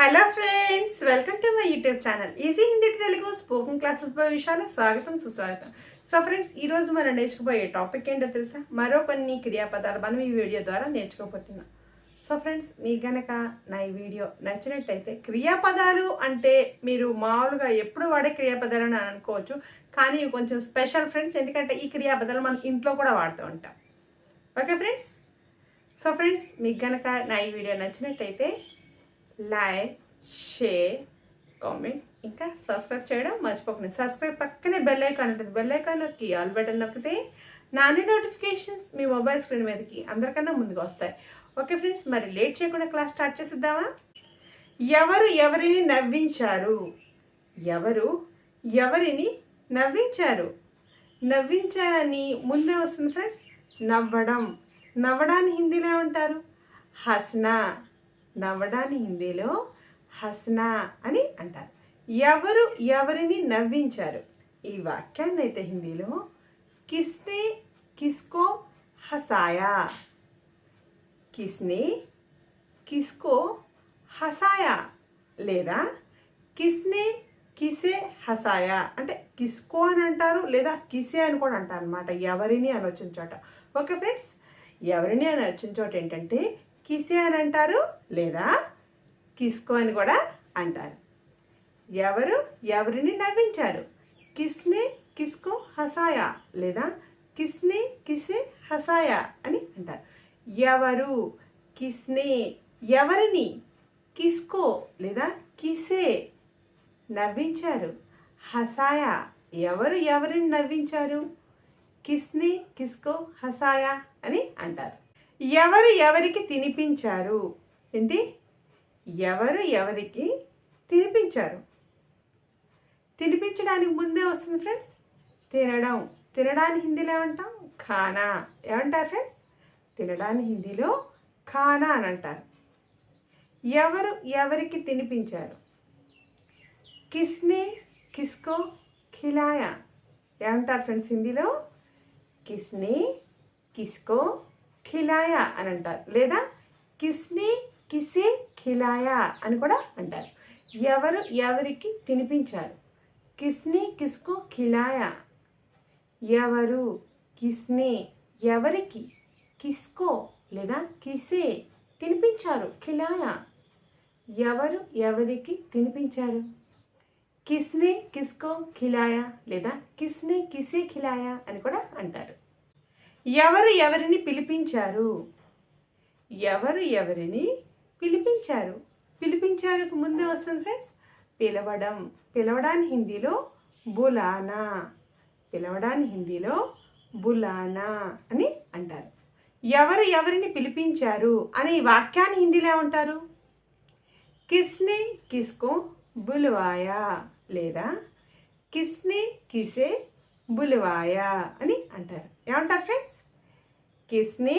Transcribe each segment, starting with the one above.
Hello friends welcome to my YouTube channel. Easy Hindi Telugu spoken classes పై విషయాలు స్వాగతం సుస్వాగతం. So friends ఈ రోజు మనం నేర్చుకోబోయే టాపిక్ ఏంటో తెలుసా? మరో కొన్ని క్రియాపదాలు మనం ఈ వీడియో ద్వారా నేర్చుకోబోతున్నాం. సో ఫ్రెండ్స్ మీకు గనక నా ఈ వీడియో నచ్చినట్టయితే క్రియాపదాలు అంటే మీరు మామూలుగా ఎప్పుడు వాడే క్రియాపదాలు అని అనుకోవచ్చు కానీ కొంచెం స్పెషల్ ఫ్రెండ్స్ ఎందుకంటే ఈ క్రియాపదాలు మనం ఇంట్లో కూడా వాడుతూ ఉంటాం. Okay friends? సో ఫ్రెండ్స్ మీకు గనక నా ఈ వీడియో నచ్చినట్టయితే లైక్ షేర్ కామెంట్ ఇంకా సబ్స్క్రైబ్ చేయడం మర్చిపోకండి. సబ్స్క్రైబ్ పక్కనే బెల్ ఐకాన్ ఉంటుంది. బెల్ ఐకాన్ నొక్కి ఆల్ బటన్ నొక్కితే నాని నోటిఫికేషన్స్ మీ మొబైల్ స్క్రీన్ మీదకి అందరికన్నా ముందుకు వస్తాయి. ఓకే ఫ్రెండ్స్ మరి లేట్ చేయకుండా క్లాస్ స్టార్ట్ చేసిద్దామా? ఎవరు ఎవరిని నవ్వించారు? ఎవరు ఎవరిని నవ్వించారు? నవ్వించారని ముందే వస్తుంది ఫ్రెండ్స్ నవ్వడం. నవ్వడాన్ని హిందీలో ఉంటారు హస్నా. నవ్వడాన్ని హిందీలో హస్నా అని అంటారు. ఎవరు ఎవరిని నవ్వించారు? ఈ వాక్యాన్ని అయితే హిందీలో కిస్నే కిస్కో హసాయా. కిస్నే కిస్కో హసాయా లేదా కిస్నే కిసే హసాయా అంటే కిస్కో అని అంటారు లేదా కిసే అని కూడా అంటారు అనమాట ఎవరిని అని వచ్చిన చోట. ఓకే ఫ్రెండ్స్ ఎవరిని అని వచ్చిన చోట ఏంటంటే కిసే అని అంటారు లేదా కిస్కో అని కూడా అంటారు. ఎవరు? ఎవరిని నవ్వించారు? కిస్నే కిస్కో హసాయా లేదా కిస్నే కిసే హసాయా అని అంటారు. ఎవరు? కిస్నే ఎవరిని? కిస్కో లేదా కిసే నవ్వించారు. హసాయా ఎవరు? ఎవరిని నవ్వించారు? కిస్ని కిస్కో హసాయా అని అంటారు. ఎవరు ఎవరికి తినిపించారు? ఏంటి? ఎవరు ఎవరికి తినిపించారు? తినిపించడానికి ముందే వస్తుంది ఫ్రెండ్స్ తినడం. తినడానికి హిందీలో ఏమంటాం? ఖానా. ఏమంటారు ఫ్రెండ్స్ తినడాన్ని హిందీలో ఖానా అని అంటారు. ఎవరు ఎవరికి తినిపించారు? కిస్నే కిస్కో ఖిలాయా. ఏమంటారు ఫ్రెండ్స్ హిందీలో? కిస్నే కిస్కో ఖిలాయా అని అంటారు. లేదా కిస్నే కిసే ఖిలాయా అని కూడా అంటారు. ఎవరు ఎవరికి తినిపించారు? కిస్నే కిస్కో ఖిలాయా. ఎవరు? కిస్నే ఎవరికి? కిస్కో లేదా కిసే తినిపించారు. ఖిలాయా. ఎవరు ఎవరికి తినిపించారు? కిస్నే కిస్కో ఖిలాయా లేదా కిస్నే కిసే ఖిలాయా అని కూడా అంటారు. ఎవరు ఎవరిని పిలిపించారు? ఎవరు ఎవరిని పిలిపించారు? పిలిపించారుకు ముందే వస్తుంది ఫ్రెండ్స్ పిలవడం. పిలవడాన్ని హిందీలో బులానా. పిలవడాన్ని హిందీలో బులానా అని అంటారు. ఎవరు ఎవరిని పిలిపించారు అనే ఈ వాక్యాన్ని హిందీలో ఉంటారు కిస్నే కిస్కో బుల్వాయా లేదా కిస్నే కిసే బుల్వాయా అని అంటారు. ఏమంటారు ఫ్రెండ్స్ కిస్నే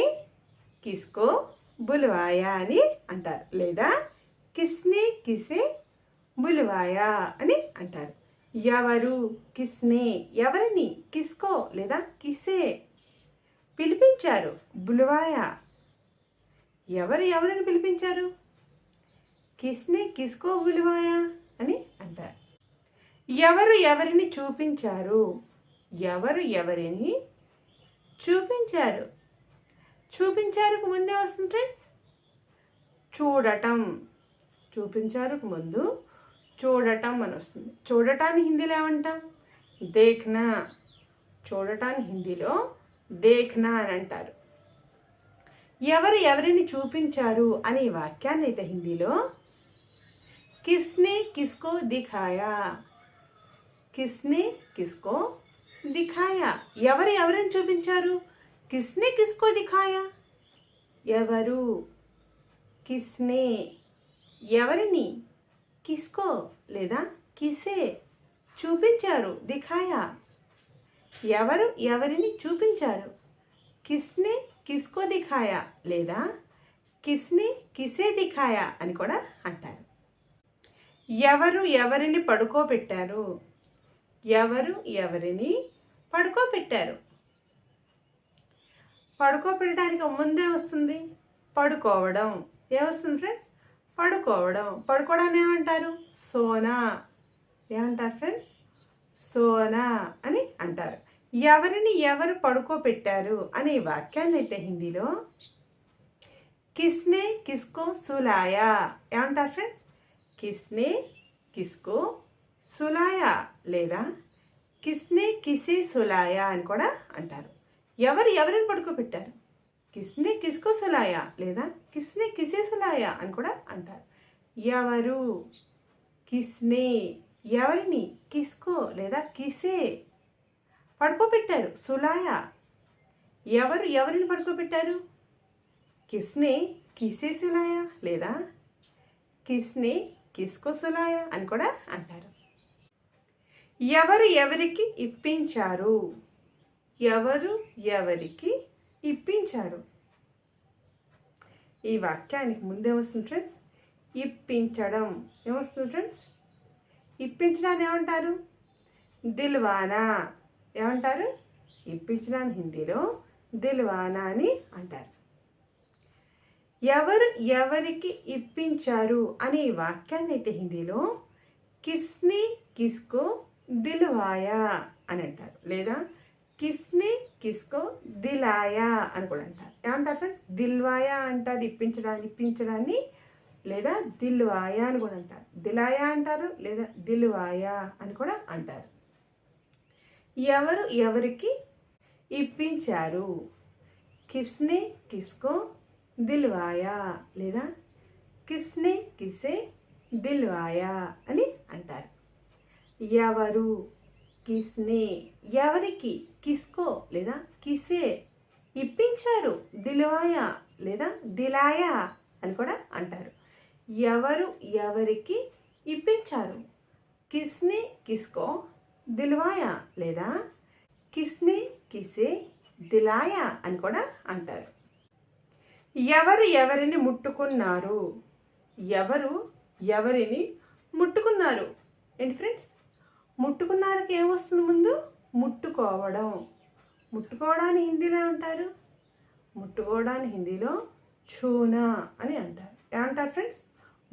కిస్కో బుల్వాయా అని అంటారు లేదా కిస్నే కిసే బులువాయా అని అంటారు ఎవరు కిస్నే ఎవరిని కిస్కో లేదా కిసే పిలిపించారు బులువాయా ఎవరు ఎవరిని పిలిపించారు కిస్నే కిస్కో బులువాయా అని అంటారు ఎవరు ఎవరిని చూపించారు ఎవరు ఎవరిని చూపించారు చూపించారుకు ముందే వస్తుంది ఫ్రెండ్స్? చూడటం. చూపించారుకు ముందు చూడటం అని వస్తుంది. చూడటాన్ని హిందీలో ఏమంటాం? దేఖ్నా. చూడటాన్ని హిందీలో దేఖ్నా అని అంటారు. ఎవరు ఎవరిని చూపించారు అనే వాక్యాన్ని అయితే హిందీలో కిస్నే కిస్కో దిఖాయా. కిస్నే కిస్కో దిఖాయా. ఎవరు ఎవరిని చూపించారు? కిస్నే కిస్కో దిఖాయా ఎవరు కిస్నే ఎవరిని కిస్కో లేదా కిసే చూపించారు దిఖాయా ఎవరు ఎవరిని చూపించారు కిస్నే కిస్కో దిఖాయా లేదా కిస్నే కిసే దిఖాయా అని కూడా అంటారు. ఎవరు ఎవరిని పడుకోబెట్టారు. ఎవరు ఎవరిని పడుకోబెట్టారు. పడుకోబెట్టడానికి ముందే వస్తుంది? పడుకోవడం. ఏమొస్తుంది ఫ్రెండ్స్? పడుకోవడం. పడుకోవడాన్ని ఏమంటారు? సోనా. ఏమంటారు ఫ్రెండ్స్? సోనా అని అంటారు. ఎవరిని ఎవరు పడుకోబెట్టారు అనే వాక్యాన్ని అయితే హిందీలో కిస్నే కిస్కో సులాయా. ఏమంటారు ఫ్రెండ్స్? కిస్నే కిస్కో సులాయా లేదా కిస్నే కిసే సులాయా అని కూడా అంటారు. ఎవరు ఎవరిని పడుకోబెట్టారు? కిస్నే కిస్కో సులాయా లేదా కిస్నే కిసే సులాయా అని కూడా అంటారు. ఎవరు? కిస్నే ఎవరిని? కిస్కో లేదా కిసే? పడుకోబెట్టారు. సులాయా ఎవరు ఎవరిని పడుకోబెట్టారు? కిస్నే కిసే సులాయా లేదా కిస్నే కిస్కో సులాయా అని కూడా అంటారు. ఎవరు ఎవరికి ఇప్పించారు? ఎవరు ఎవరికి ఇప్పించారు? ఈ వాక్యానికి ముందే వస్తుంది ఫ్రెండ్స్ ఇప్పించడం. ఏమొస్తుంది ఫ్రెండ్స్ ఇప్పించడాన్ని ఏమంటారు? దిల్వానా. ఏమంటారు? ఇప్పించడాన్ని హిందీలో దిల్వానా అని అంటారు. ఎవరు ఎవరికి ఇప్పించారు అనే వాక్యాన్ని అయితే హిందీలో కిస్ని కిస్కో దిల్వాయా అని అంటారు. లేదా కిస్ని కిస్కో దిలాయా అని కూడా అంటారు ఏమంటారు ఫ్రెండ్స్ దిల్వాయా అంటారు ఇప్పించడాన్ని ఇప్పించడాన్ని లేదా దిల్వాయా అని కూడా అంటారు. దిలాయా అంటారు లేదా దిల్వాయా అని కూడా అంటారు. ఎవరు ఎవరికి ఇప్పించారు? కిస్నే కిస్కో దిల్వాయా లేదా కిస్నే కిసే దిల్వాయా అని అంటారు. ఎవరు కిస్నే. ఎవరికి? కిస్కో లేదా కిసే. ఇప్పించారు. దిల్వాయా లేదా దిలాయా అని కూడా అంటారు. ఎవరు? ఎవరికి ఇప్పించారు? కిస్నే కిస్కో దిల్వాయా లేదా కిస్నే కిసే దిలాయా అని కూడా అంటారు. ఎవరు ఎవరిని ముట్టుకున్నారు? ఎవరు ఎవరిని ముట్టుకున్నారు? ఏంటి ఫ్రెండ్స్ ముట్టుకున్నారకి ఏమొస్తుంది ముందు? ముట్టుకోవడం. ముట్టుకోవడాన్ని హిందీలో అంటారు ముట్టుకోవడాన్ని హిందీలో చూనా అని అంటారు. ఏమంటారు ఫ్రెండ్స్?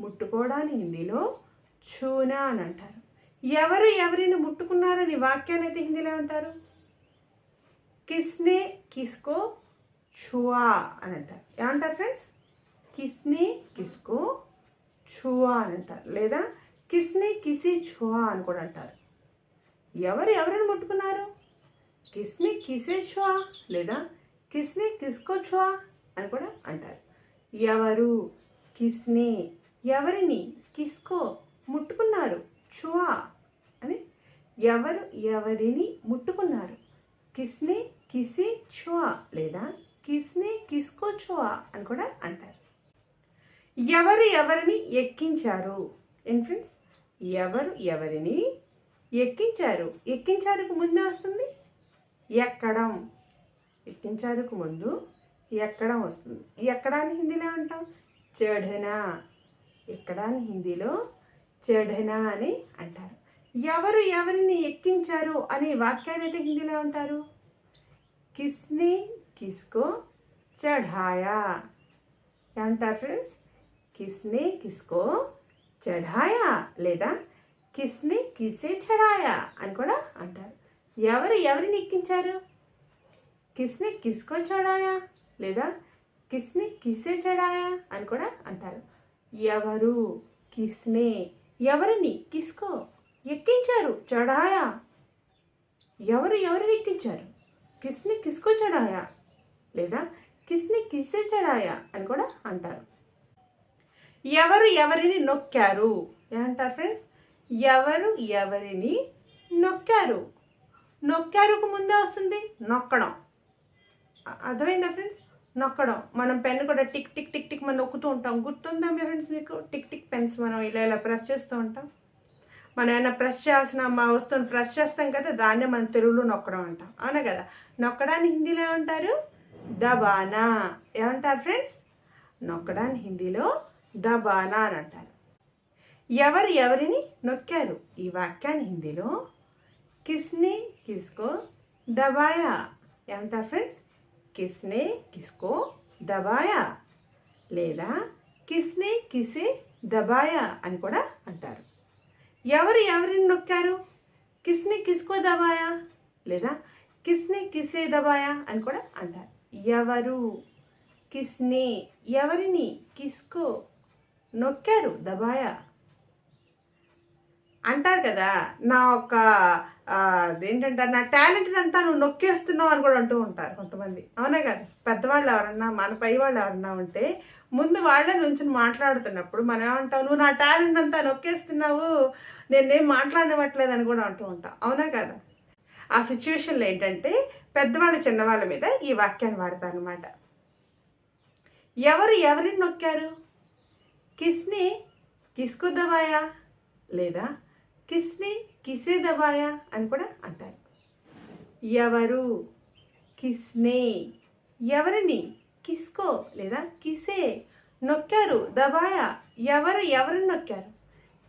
ముట్టుకోవడాన్ని హిందీలో చూనా అని అంటారు. ఎవరు ఎవరిని ముట్టుకున్నారని వాక్యాన్ని అయితే హిందీలో అంటారు కిస్నే కిస్కో ఛువా అని అంటారు. ఏమంటారు ఫ్రెండ్స్? కిస్నే కిస్కో ఛువా అని అంటారు. లేదా కిస్నే కిసి ఛువా అని కూడా అంటారు. ఎవరు ఎవరిని ముట్టుకున్నారు? కిస్నే కిసే ఛువా లేదా కిస్నే కిస్కో ఛువా అని కూడా అంటారు. ఎవరు కిస్నే ఎవరిని కిస్కో ముట్టుకున్నారు ఛువా అని ఎవరు ఎవరిని ముట్టుకున్నారు? కిస్నే కిసి ఛువా లేదా కిస్నే కిస్కో ఛువా అని కూడా అంటారు. ఎవరు ఎవరిని ఎక్కించారు? ఏం ఫ్రెండ్స్ ఎవరు ఎవరిని ఎక్కించారు. ఎక్కించారుకు ముందే వస్తుంది? ఎక్కడం. ఎక్కించారుకు ముందు ఎక్కడం వస్తుంది. ఎక్కడాన్ని హిందీలో అంటాం? చెడనా ఎక్కడాన్ని హిందీలో? చెడనా అని అంటారు. ఎవరు ఎవరిని ఎక్కించారు అనే వాక్యాన్ని అయితే హిందీలో అంటారు? కిస్ని కిస్కో చఢాయా. ఏమంటారు ఫ్రెండ్స్? కిస్ని కిస్కో చఢాయా లేదా కిస్నే కిసే చడాయా అని కూడా అంటారు. ఎవరు ఎవరిని ఎక్కించారు? కిస్నే కిస్కో చడాయా లేదా కిస్నే కిసే చడాయా అని కూడా అంటారు. ఎవరు? కిస్నే. ఎవరిని? కిస్కో. ఎక్కించారు. చడాయా. ఎవరు ఎవరిని ఎక్కించారు? కిస్ని కిస్కో చడాయా లేదా కిస్ని కిస్సే చడాయా అని కూడా అంటారు. ఎవరు ఎవరిని నొక్కారు? ఏమంటారు ఫ్రెండ్స్ ఎవరు ఎవరిని నొక్కారు? నొక్కారుకు ముందే వస్తుంది నొక్కడం. అర్థమైందా ఫ్రెండ్స్? నొక్కడం. మనం పెన్ కూడా టిక్ టిక్ టిక్ టిక్ మనం నొక్కుతూ ఉంటాం. గుర్తుందా మీ ఫ్రెండ్స్ మీకు? టిక్ టిక్ పెన్స్ మనం ఇలా ఇలా ప్రెస్ చేస్తూ ఉంటాం. మనం ఏమైనా ప్రెస్ చేసిన మా వస్తువుని ప్రెస్ చేస్తాం కదా దాన్నే మనం తెలుగులో నొక్కడం అంటాం. అవునా కదా? నొక్కడాన్ని హిందీలో ఏమంటారు? దబానా. ఏమంటారు ఫ్రెండ్స్? నొక్కడాన్ని హిందీలో దబానా అని అంటారు. ఎవరు ఎవరిని నొక్కారు? ఈ వాక్యాన్ని హిందీలో కిస్నే కిస్కో దబాయా. ఏమంటా ఫ్రెండ్స్? కిస్నే కిస్కో దబాయా. లేదా కిస్నే కిసే దబాయా అని కూడా అంటారు. ఎవరు ఎవరిని నొక్కారు? కిస్నే కిస్కో దబాయా లేదా కిస్నే కిసే దబాయా అని కూడా అంటారు. ఎవరు? కిస్నే ఎవరిని కిస్కో నొక్కారు? దబాయా. అంటారు కదా నా ఒక ఏంటంటారు నా టాలెంట్ అంతా నువ్వు నొక్కేస్తున్నావు అని కూడా అంటూ ఉంటారు కొంతమంది. అవునా కదా? పెద్దవాళ్ళు ఎవరన్నా మన పై వాళ్ళు ఎవరన్నా ఉంటే ముందు వాళ్ళ నుంచి మాట్లాడుతున్నప్పుడు మనం ఏమంటావు నువ్వు నా టాలెంట్ అంతా నొక్కేస్తున్నావు నేనేం మాట్లాడనివ్వట్లేదు అని కూడా అంటూ ఉంటాం. అవునా కదా? ఆ సిచ్యువేషన్లో ఏంటంటే పెద్దవాళ్ళ చిన్నవాళ్ళ మీద ఈ వాక్యాన్ని వాడతారు అనమాట ఎవరు ఎవరిని నొక్కారు? కిస్ని కిస్కు లేదా కిస్ని కిసే దబాయా అని కూడా అంటారు. ఎవరు? కిస్నే ఎవరిని? కిస్కో లేదా కిసే. నొక్కారు దబాయా. ఎవరు ఎవరిని నొక్కారు?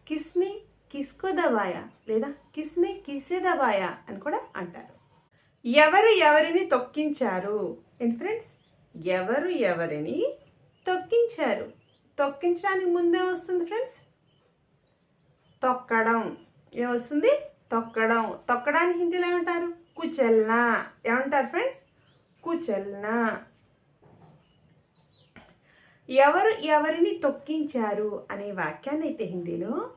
కిస్ని కిస్కో దబాయా లేదా కిస్ని కిసే దబాయా అని కూడా అంటారు. ఎవరు ఎవరిని తొక్కించారు? ఏంటి ఫ్రెండ్స్? ఎవరు ఎవరిని తొక్కించారు? తొక్కించడానికి ముందే వస్తుంది ఫ్రెండ్స్. తొక్కడం. ఏమొస్తుంది? తొక్కడం. తొక్కడానికి హిందీలో ఏమంటారు? కుచెల్నా. ఏమంటారు ఫ్రెండ్స్? కుచెల్నా. ఎవరు ఎవరిని తొక్కించారు అనే వాక్యాన్ని అయితే హిందీలో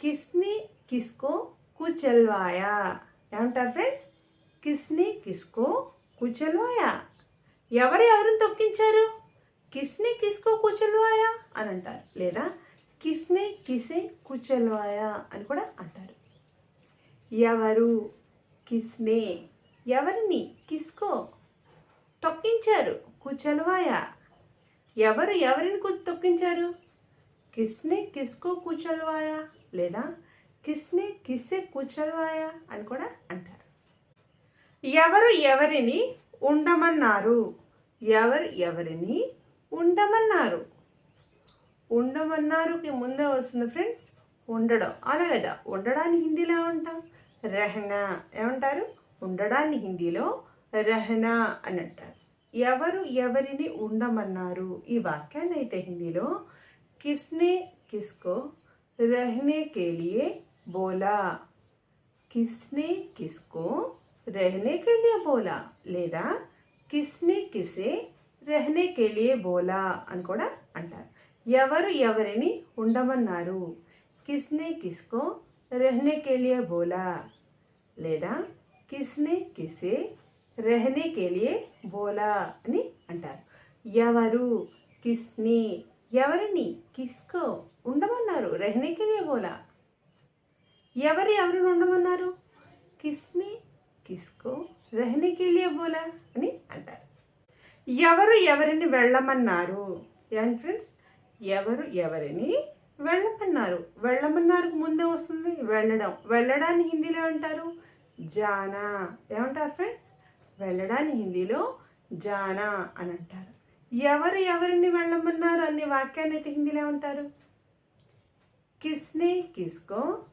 కిస్ని కిస్కో కుచెల్వాయా. ఏమంటారు ఫ్రెండ్స్? కిస్ని కిస్కో కుచెల్వాయా. ఎవరు ఎవరిని తొక్కించారు? కిస్ని కిస్కో కుచెల్వాయా అని అంటారు. లేదా కిస్నే కిసే కుచెల్వాయా అని కూడా అంటారు. ఎవరు? కిస్నే. ఎవరిని? కిస్కో. తొక్కించారు. కుచెల్వాయా. ఎవరు ఎవరిని తొక్కించారు? కిస్నే కిస్కో కూచల్వాయా లేదా కిస్నే కిస్సే కూచల్వాయా అని కూడా అంటారు. ఎవరు ఎవరిని ఉండమన్నారు? ఎవరు ఎవరిని ఉండమన్నారు? ఉండమన్నారుకి ముందే వస్తుంది ఫ్రెండ్స్ ఉండడం. అలా కదా. ఉండడాన్ని హిందీలో ఏమంటాం? రెహనా ఏమంటారు? ఉండడాన్ని హిందీలో రెహనా అని అంటారు. ఎవరు ఎవరిని ఉండమన్నారు? ఈ వాక్యాన్ని అయితే హిందీలో కిస్నే కిస్కో రెహనే కేలియే బోలా. కిస్నే కిస్కో రెహనే కేలియే బోలా. లేదా కిస్నే కిసే రెహనే కేలియే బోలా అని కూడా అంటారు. ఎవరు ఎవరిని ఉండమన్నారు? కిస్నే కిస్కో రెహనే కే బోలా. లేదా కిస్నే కిసే రెహనే కే బోలా అని అంటారు. ఎవరు? కిస్ని. ఎవరిని? కిస్కో. ఉండమన్నారు. రెహనే కే బోలా. ఎవరు ఎవరిని ఉండమన్నారు? కిస్ని కిస్కో రెహనే కే బోలా అని అంటారు. ఎవరు ఎవరిని వెళ్ళమన్నారు? ఏంటి ఫ్రెండ్స్ ఎవరు ఎవరిని వెళ్ళమన్నారు. వెళ్ళమన్నారుకు ముందే వస్తుంది. వెళ్ళడం. వెళ్ళడాన్ని హిందీలో ఏమంటారు? జానా. ఏమంటారు ఫ్రెండ్స్ వెళ్ళడాన్ని హిందీలో జానా అని అంటారు. ఎవరు ఎవరిని వెళ్ళమన్నారు అనే వాక్యాన్ని అయితే హిందీలో ఏమంటారు? కిస్నే కిస్కో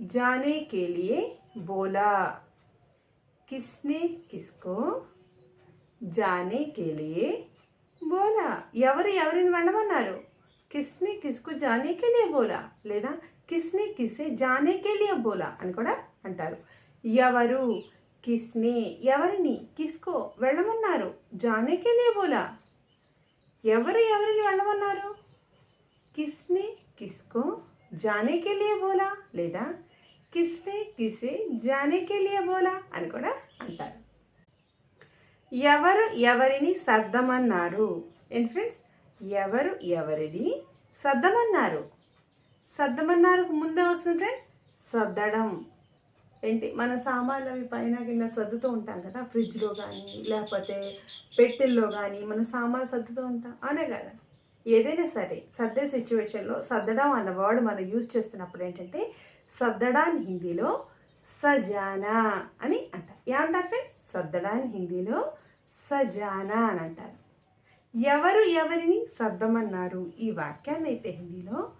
జానే కేలియే బోలా. కిస్నే కిస్కో జానే కేలియే బోలా. ఎవరు ఎవరిని వెళ్ళమన్నారు? కిస్ని కిస్కు జానే బోలా లేదా కిస్ని కిసే జానే బోలా అని కూడా అంటారు. ఎవరు కిస్ని ఎవరిని కిస్కో వెళ్ళమన్నారు? జానే లే బోలా. ఎవరు ఎవరిని వెళ్ళమన్నారు? కిస్ని కిస్కో జానే కే బోలా. లేదా కిస్నే కిసే జానే బోలా? అని కూడా అంటారు. ఎవరు ఎవరిని సర్దమన్నారు? ఏంటి ఫ్రెండ్స్ ఎవరు ఎవరిని సర్దమన్నారు. సర్దమన్నారు ముందే వస్తుంది ఫ్రెండ్ సర్దడం. ఏంటి? మన సామాన్లు అవి పైన కింద సర్దుతూ ఉంటాం కదా ఫ్రిడ్జ్లో కానీ లేకపోతే పెట్టెల్లో కానీ మన సామాన్లు సర్దుతూ ఉంటాం. అనే కదా. ఏదైనా సరే సర్దే సిచ్యువేషన్లో సర్దడం అన్న వర్డ్ మనం యూజ్ చేస్తున్నప్పుడు ఏంటంటే సర్దడాన్ని హిందీలో సజానా అని అంటారు. ఏమంటారు ఫ్రెండ్స్ సర్దడాన్ని హిందీలో సజానా అని అంటారు. ఎవరు ఎవరిని సర్దమన్నారు? ఈ వాక్యాన్ని అయితే హిందీలో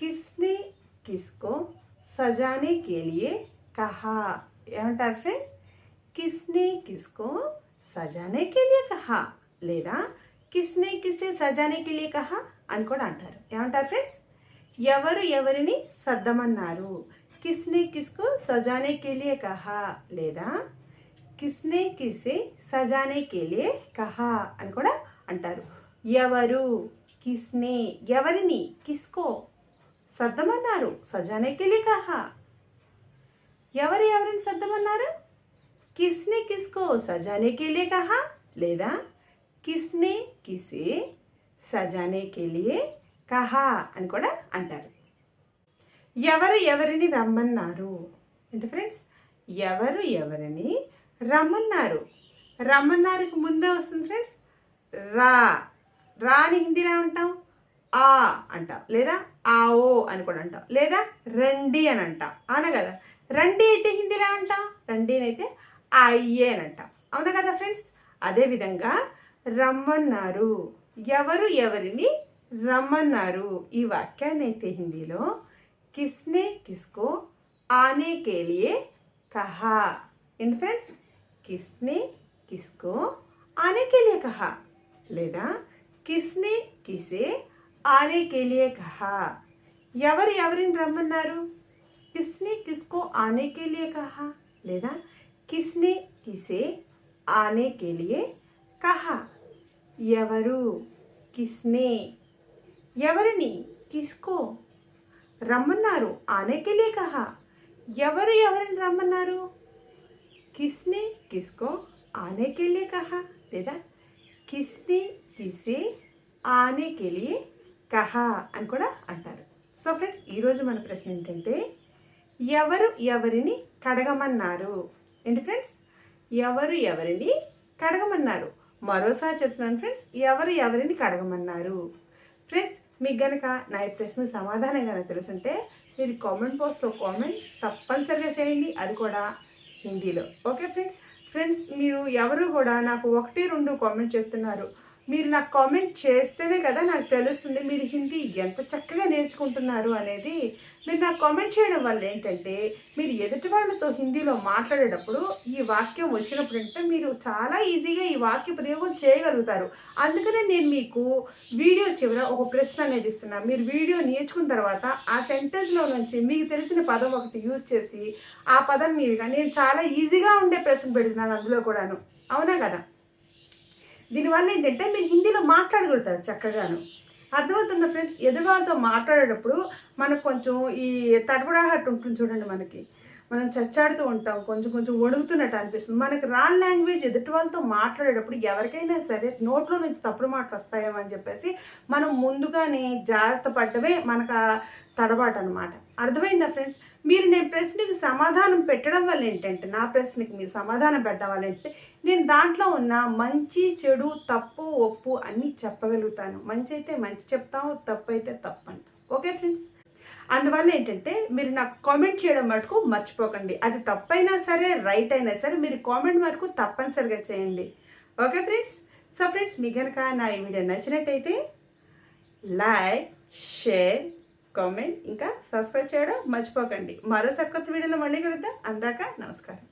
కిస్నే కిస్కో సజానే కేలియే కహా. ఏమంటారు ఫ్రెండ్స్? కిస్నే కిస్కో సజానే కేలియే కహా. లేదా కిస్నే కిసే సజానే కేలియే కహా అని కూడా అంటారు. ఏమంటారు ఫ్రెండ్స్? ఎవరు ఎవరిని సర్దమన్నారు? కిస్నే కిస్కో సజానే కేలియే కహా. లేదా కిస్నే కిసే సజానే కేలియే కహా అని కూడా ఎవరు కిస్నే ఎవరిని? కిస్కో. సర్దమన్నారు. సజానే కేలియే కహా ఎవరు ఎవరిని సర్దమన్నారు? కిస్నే కిస్కో. సజానే కేలియే కహా లేదా? కిస్నే కిసే సజానే కేలియే కహా అని కూడా అంటారు. ఎవరు ఎవరిని రమ్మన్నారు? ఏంటి ఫ్రెండ్స్? ఎవరు ఎవరిని రమ్మన్నారు? రమ్మన్నారుకు ముందే వస్తుంది ఫ్రెండ్స్. రా. రాని హిందీలో ఏమంటాం? ఆ అంటాం. లేదా ఆ ఓ అని కూడా అంటాం. లేదా రండి అని అంటాం. అవునా కదా? రండి అయితే హిందీలో అంటాం రండి అని అయితే అయ్యే అని అంటాం. అవునా కదా ఫ్రెండ్స్? అదేవిధంగా రమ్మన్నారు. ఎవరు ఎవరిని రమ్మన్నారు? ఈ వాక్యాన్ని అయితే హిందీలో కిస్నే కిస్కో ఆనే కేలియే కహా. ఏంటి ఫ్రెండ్స్? కిస్నే కిస్కో ఆనే కేలియే కహా. లేదా కిస్నే కిసే ఆనే కేలియే కహా. ఎవరు ఎవరిని రమ్మన్నారు? కిస్నే కిస్కో ఆనే కేలియే కహా. లేదా కిస్నే కిసే ఆనే కేలియే కహా. ఎవరు? కిస్నే. ఎవరిని? కిస్కో. రమ్మన్నారు ఆనేకెళ్ళే కహా. ఎవరు ఎవరిని రమ్మన్నారు? కిస్నే కిస్కో ఆనేకెళ్ళే కహా. లేదా కిస్నే ఆనే ఆనేకెళ్ళే కహా అని కూడా అంటారు. సో ఫ్రెండ్స్ ఈరోజు మన ప్రశ్న ఏంటంటే ఎవరు ఎవరిని కడగమన్నారు? ఏంటి ఫ్రెండ్స్? ఎవరు ఎవరిని కడగమన్నారు? మరోసారి చెప్తున్నాను ఫ్రెండ్స్ ఎవరు ఎవరిని కడగమన్నారు? ఫ్రెండ్స్ మీకు గనక నా ఈ ప్రశ్న సమాధానం కనుక తెలుసుంటే మీరు కామెంట్ బాక్స్లో కామెంట్ తప్పనిసరిగా చేయండి. అది కూడా హిందీలో. Okay friends? ఫ్రెండ్స్ మీరు ఎవరు కూడా నాకు ఒకటి రెండు కామెంట్ చెప్తున్నారు మీరు నాకు కామెంట్ చేస్తేనే కదా నాకు తెలుస్తుంది మీరు హిందీ ఎంత చక్కగా నేర్చుకుంటున్నారు అనేది. మీరు నాకు కామెంట్ చేయడం వల్ల ఏంటంటే మీరు ఎదుటి వాళ్ళతో హిందీలో మాట్లాడేటప్పుడు ఈ వాక్యం వచ్చినప్పుడు అంటే మీరు చాలా ఈజీగా ఈ వాక్య ప్రయోగం చేయగలుగుతారు. అందుకనే నేను మీకు వీడియో చివర ఒక ప్రశ్న అనేది ఇస్తున్నాను మీరు వీడియో నేర్చుకున్న తర్వాత ఆ సెంటెన్స్లో నుంచి మీకు తెలిసిన పదం ఒకటి యూజ్ చేసి ఆ పదం మీదుగా నేను చాలా ఈజీగా ఉండే ప్రశ్న పెడుతున్నాను అందులో కూడాను. అవునా కదా? దీనివల్ల ఏంటంటే మీరు హిందీలో మాట్లాడగలుగుతారు చక్కగాను. అర్థమవుతుందా ఫ్రెండ్స్? ఎదురువాళ్ళతో మాట్లాడేటప్పుడు మనకు కొంచెం ఈ తడబడాహట్టు ఉంటుంది చూడండి మనకి. మనం చచ్చాడుతూ ఉంటాం కొంచెం కొంచెం వణుకుతున్నట్టు అనిపిస్తుంది. మనకి రాన్ లాంగ్వేజ్ ఎదుటి వాళ్ళతో మాట్లాడేటప్పుడు ఎవరికైనా సరే నోట్లో నుంచి తప్పుడు మాటలు వస్తాయేమో అని చెప్పేసి మనం ముందుగానే జాగ్రత్త పడ్డమే మనకు తడబాటు అనమాట అర్థమైందా ఫ్రెండ్స్? మీరు నేను ప్రశ్నకి సమాధానం పెట్టడం వల్ల ఏంటంటే నా ప్రశ్నకి మీరు సమాధానం పెట్టడం వల్ల ఏంటంటే నేను దాంట్లో ఉన్న మంచి చెడు తప్పు ఒప్పు అన్నీ చెప్పగలుగుతాను. మంచి అయితే మంచి చెప్తాము తప్పు అయితే తప్పు అంట ఓకే ఫ్రెండ్స్? అందువల్ల ఏంటంటే మీరు నాకు కామెంట్ చేయడం మటుకు మర్చిపోకండి. అది తప్పైనా సరే రైట్ అయినా సరే మీరు కామెంట్ వరకు తప్పనిసరిగా చేయండి. Okay friends? సో ఫ్రెండ్స్ మీ కనుక నా ఈ వీడియో నచ్చినట్టయితే లైక్ షేర్ కామెంట్ ఇంకా సబ్స్క్రైబ్ చేయడం మర్చిపోకండి. మరో సరికొత్త వీడియోలో మళ్ళీ కలుద్దాం. అందాక నమస్కారం.